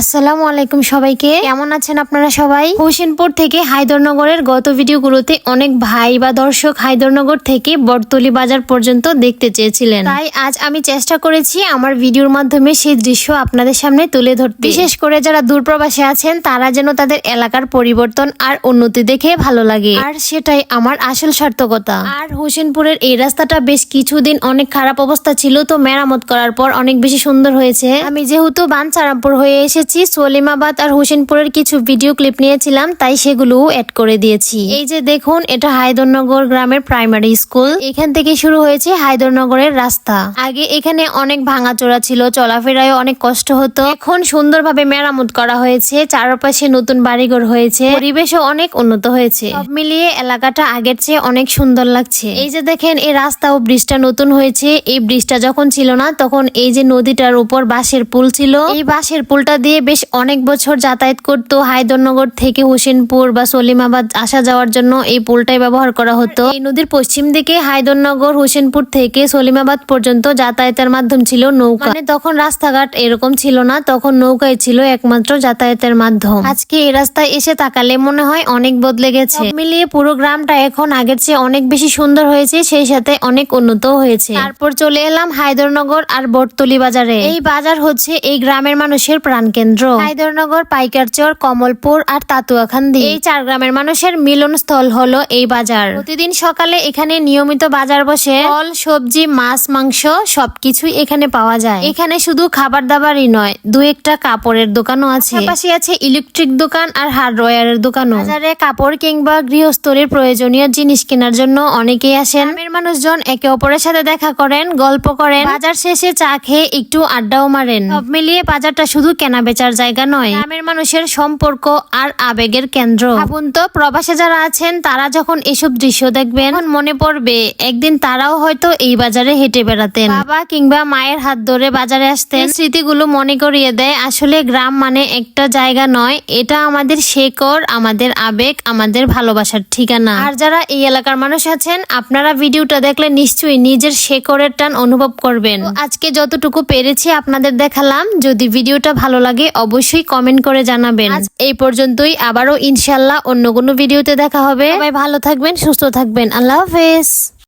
আসসালামু আলাইকুম সবাইকে। কেমন আছেন আপনারা সবাই? হোসেনপুর থেকে হায়দরনগরের গত ভিডিওগুলোতে অনেক ভাই বা দর্শক হায়দরনগর থেকে বটতলি বাজার পর্যন্ত দেখতে চেয়েছিলেন। তাই আজ আমি চেষ্টা করেছি আমার ভিডিওর মাধ্যমে সেই দৃশ্য আপনাদের সামনে তুলে ধরতে। বিশেষ করে যারা দূরপ্রবাসে আছেন, তারা যেন তাদের এলাকার পরিবর্তন আর উন্নতি দেখে ভালো লাগে। আর সেটাই আমার আসল সার্থকতা। আর হোসেনপুরের এই রাস্তাটা বেশ কিছুদিন অনেক খারাপ অবস্থা ছিল, তো মেরামত করার পর অনেক বেশি সুন্দর হয়েছে। আমি যেহেতু বানচারামপুর হয়ে এসেছি সলিমাবাদ আর হোসেনপুরের কিছু ভিডিও ক্লিপ নিয়েছিলাম, তাই সেগুলোও অ্যাড করে দিয়েছি। এই যে দেখুন, এটা হায়দরনগর গ্রামের প্রাইমারি স্কুল এখান থেকে শুরু হয়েছে হায়দরনগরের রাস্তা। আগে এখানে অনেক ভাঙাচোরা ছিল চলাফেরায় অনেক কষ্ট হতো। এখন সুন্দরভাবে মেরামত করা হয়েছে, চারপাশে নতুন বাড়িঘর হয়েছে, পরিবেশও অনেক উন্নত হয়েছে। সব মিলিয়ে এলাকাটা আগের চেয়ে অনেক সুন্দর লাগছে। এই যে দেখেন, এই রাস্তা ও ব্রিজটা নতুন হয়েছে। এই ব্রিজটা যখন ছিল না, তখন এই যে নদীটার উপর বাঁশের পুল ছিল। এই বাঁশের পুলটা দিয়ে বেশ অনেক বছর যাতায়াত করতো। হায়দরনগর থেকে হোসেনপুর বা সলিমাবাদ আসা যাওয়ার জন্য এই পুলটাই ব্যবহার করা হতো। এই নদীর পশ্চিম দিকে হায়দরনগর হোসেনপুর থেকে সলিমাবাদ পর্যন্ত যাতায়াতের মাধ্যম ছিল নৌকা। মানে তখন রাস্তাঘাট এরকম ছিল না, তখন নৌকাই ছিল একমাত্র যাতায়াতের মাধ্যম। আজকে এই রাস্তায় এসে তাকালে মনে হয় অনেক বদলে গেছে। মিলিয়ে পুরো গ্রামটা এখন আগের চেয়ে অনেক বেশি সুন্দর হয়েছে, সেই সাথে অনেক উন্নত হয়েছে। তারপর চলে এলাম হায়দরনগর আর বটতলি বাজারে। এই বাজার হচ্ছে এই গ্রামের মানুষের প্রাণকেন্দ্র। হায়দরনগর পাইকারচর কমলপুর আর তাতুয়াখান্দি। এই চার গ্রামের মানুষের মিলনস্থল হলো এই বাজার। প্রতিদিন সকালে এখানে নিয়মিত বাজার বসে ফল সবজি মাছ মাংস সবকিছুই এখানে পাওয়া যায়। এখানে শুধু খাবার দাবারই নয় দু একটা কাপড়ের দোকানও আছে। পাশাপাশি আছে ইলেকট্রিক দোকান আর হার্ডওয়্যারের দোকানও। বাজারে কাপড় কিংবা গৃহস্থলীর প্রয়োজনীয় জিনিস কেনার জন্য অনেকেই আসেন। গ্রামের মানুষজন একে অপরের সাথে দেখা করেন গল্প করেন। বাজার শেষে চা খেয়ে একটু আড্ডাও মারেন। সব মিলিয়ে বাজারটা শুধু কেনা বেচার জায়গা নয়। গ্রামের মানুষের সম্পর্ক আর আবেগের কেন্দ্র। ভাবুন তো, প্রবাসে যারা আছেন, তারা যখন এসব দৃশ্য দেখবেন মনে পড়বে, একদিন তারাও হয়তো এই বাজারে হেঁটে বেড়াতেন। বাবা কিংবা মায়ের হাত ধরে বাজারে আসতেন। স্মৃতিগুলো মনে করিয়ে দেয়, আসলে গ্রাম মানে একটা জায়গা নয়, এটা আমাদের শেকড়, আমাদের আবেগ, আমাদের ভালোবাসার ঠিকানা। আর যারা এই এলাকার মানুষ আছেন, আপনারা ভিডিওটা দেখলে নিশ্চয়ই নিজের শেকড়ের টান অনুভব করবেন। আজকে যতটুকু পেরেছি আপনাদের দেখালাম, যদি ভিডিওটা ভালো লাগে অবশ্যই কমেন্ট করে জানাবেন। এই পর্যন্তই আবারও ইনশাল্লাহ অন্য কোনো ভিডিওতে দেখা হবে। সবাই ভালো থাকবেন সুস্থ থাকবেন। আল্লাহ হাফেজ।